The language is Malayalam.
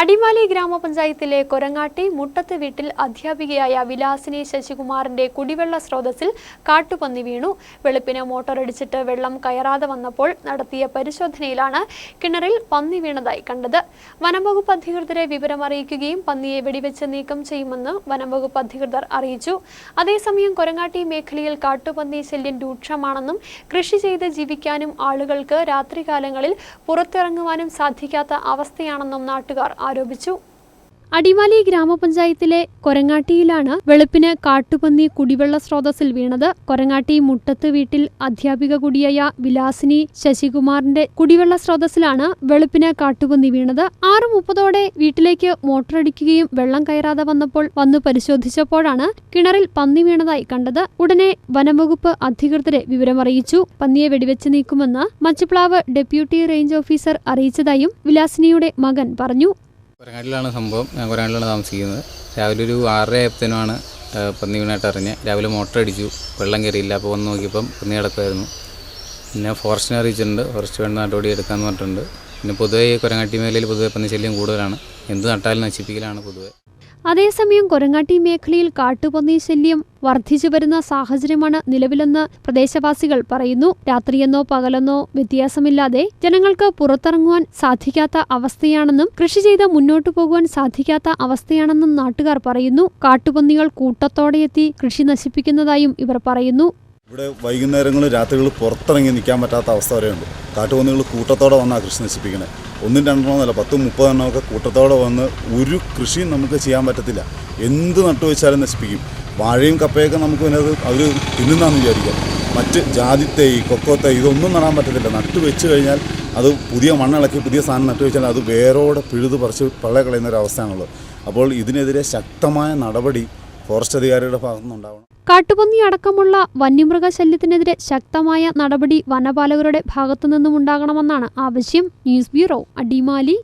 അടിമാലി ഗ്രാമപഞ്ചായത്തിലെ കൊരങ്ങാട്ടി മുട്ടത്ത് വീട്ടിൽ അധ്യാപികയായ വിലാസിനി ശശികുമാറിന്റെ കുടിവെള്ള സ്രോതസ്സിൽ കാട്ടുപന്നി വീണു. വെളുപ്പിന് മോട്ടോറടിച്ചിട്ട് വെള്ളം കയറാതെ വന്നപ്പോൾ നടത്തിയ പരിശോധനയിലാണ് കിണറിൽ പന്നി വീണതായി കണ്ടത്. വനംവകുപ്പ് അധികൃതരെ വിവരമറിയിക്കുകയും പന്നിയെ വെടിവെച്ച് നീക്കം ചെയ്യുമെന്ന് വനംവകുപ്പ് അധികൃതർ അറിയിച്ചു. അതേസമയം കൊരങ്ങാട്ടി മേഖലയിൽ കാട്ടുപന്നി ശല്യം രൂക്ഷമാണെന്നും കൃഷി ചെയ്ത് ജീവിക്കാനും ആളുകൾക്ക് രാത്രികാലങ്ങളിൽ പുറത്തിറങ്ങുവാനും സാധിക്കാത്ത അവസ്ഥയാണെന്നും നാട്ടുകാർ ആരോപിച്ചു. അടിമാലി ഗ്രാമപഞ്ചായത്തിലെ കൊരങ്ങാട്ടിയിലാണ് വെളുപ്പിന് കാട്ടുപന്നി കുടിവെള്ള സ്രോതസ്സിൽ വീണത്. കൊരങ്ങാട്ടി മുട്ടത്ത് വീട്ടിൽ അധ്യാപിക കൂടിയായ വിലാസിനി ശശികുമാറിന്റെ കുടിവെള്ള സ്രോതസ്സിലാണ് വെളുപ്പിന് കാട്ടുപന്നി വീണത്. ആറ് മുപ്പതോടെ വീട്ടിലേക്ക് മോട്ടറടിക്കുകയും വെള്ളം കയറാതെ വന്നപ്പോൾ വന്നു പരിശോധിച്ചപ്പോഴാണ് കിണറിൽ പന്നി വീണതായി കണ്ടത്. ഉടനെ വനംവകുപ്പ് അധികൃതരെ വിവരമറിയിച്ചു. പന്നിയെ വെടിവെച്ച് നീക്കുമെന്ന് മച്ചുപ്ലാവ് ഡെപ്യൂട്ടി റേഞ്ച് ഓഫീസർ അറിയിച്ചതായും വിലാസിനിയുടെ മകൻ പറഞ്ഞു. കൊരങ്ങാട്ടിലാണ് സംഭവം. ഞാൻ കൊരങ്ങാട്ടിലാണ് താമസിക്കുന്നത്. രാവിലെ ഒരു ആറര ആയപ്പത്തേനുമാണ് പന്നി വീണായിട്ട് അറിഞ്ഞ്. രാവിലെ മോട്ടർ അടിച്ചു. വെള്ളം കയറിയില്ല. അപ്പോൾ വന്ന് നോക്കിയപ്പം പന്നി കിടക്കുമായിരുന്നു പിന്നെ ഫോറസ്റ്റിനെ അറിയിച്ചിട്ടുണ്ട്. ഫോറസ്റ്റ് വേണ്ട നടപടി എടുക്കാമെന്ന് പറഞ്ഞിട്ടുണ്ട്. പിന്നെ പൊതുവേ കൊരങ്ങാട്ടി മേഖലയിൽ പൊതുവെ പന്നി ശല്യം കൂടുതലാണ്. എന്ത് നട്ടാലും നശിപ്പിക്കലാണ് പൊതുവെ. അതേസമയം കൊരങ്ങാട്ടി മേഖലയിൽ കാട്ടുപന്നി ശല്യം വർദ്ധിച്ചു വരുന്ന സാഹചര്യമാണ് നിലവിലെന്ന് പ്രദേശവാസികൾ പറയുന്നു. രാത്രിയെന്നോ പകലെന്നോ വ്യത്യാസമില്ലാതെ ജനങ്ങൾക്ക് പുറത്തിറങ്ങുവാൻ സാധിക്കാത്ത അവസ്ഥയാണെന്നും കൃഷി ചെയ്ത് മുന്നോട്ടു പോകുവാൻ സാധിക്കാത്ത അവസ്ഥയാണെന്നും നാട്ടുകാർ പറയുന്നു. കാട്ടുപന്നികൾ കൂട്ടത്തോടെ എത്തി കൃഷി നശിപ്പിക്കുന്നതായും ഇവർ പറയുന്നു. ഇവിടെ വൈകുന്നേരങ്ങളിൽ രാത്രികളിൽ പുറത്തിറങ്ങി നിൽക്കാൻ പറ്റാത്ത അവസ്ഥ വരെയുണ്ട്. കാട്ടുപന്നികൾ കൂട്ടത്തോടെ വന്നാണ് കൃഷി നശിപ്പിക്കണേ. ഒന്നും രണ്ടെണ്ണമൊന്നുമല്ല പത്തും മുപ്പതെണ്ണമൊക്കെ കൂട്ടത്തോടെ വന്ന് ഒരു കൃഷിയും നമുക്ക് ചെയ്യാൻ പറ്റത്തില്ല. എന്ത് നട്ടു വെച്ചാലും നശിപ്പിക്കും. വാഴയും കപ്പയൊക്കെ നമുക്ക് പിന്നെ അത് അവർ തിന്നുന്നാന്ന് വിചാരിക്കാം. മറ്റ് ജാതിത്തൈ കൊക്കോത്തൈ ഇതൊന്നും നടാൻ പറ്റത്തില്ല. നട്ടു വെച്ച് കഴിഞ്ഞാൽ അത് പുതിയ മണ്ണിളക്കി പുതിയ സാധനം നട്ടു വെച്ചാൽ അത് വേരോടെ പിഴുത് പറിച്ച് പള്ള കളയുന്ന ഒരു അവസ്ഥയാണുള്ളത്. അപ്പോൾ ഇതിനെതിരെ ശക്തമായ നടപടി ഫോറസ്റ്റ് അധികാരികളുടെ ഭാഗത്തുനിന്നുണ്ടാവണം കാട്ടുപന്നി അടക്കമുള്ള വന്യമൃഗശല്യത്തിനെതിരെ ശക്തമായ നടപടി വനപാലകരുടെ ഭാഗത്തുനിന്നും ഉണ്ടാകണമെന്നാണ് ആവശ്യം. News bureau Adimali.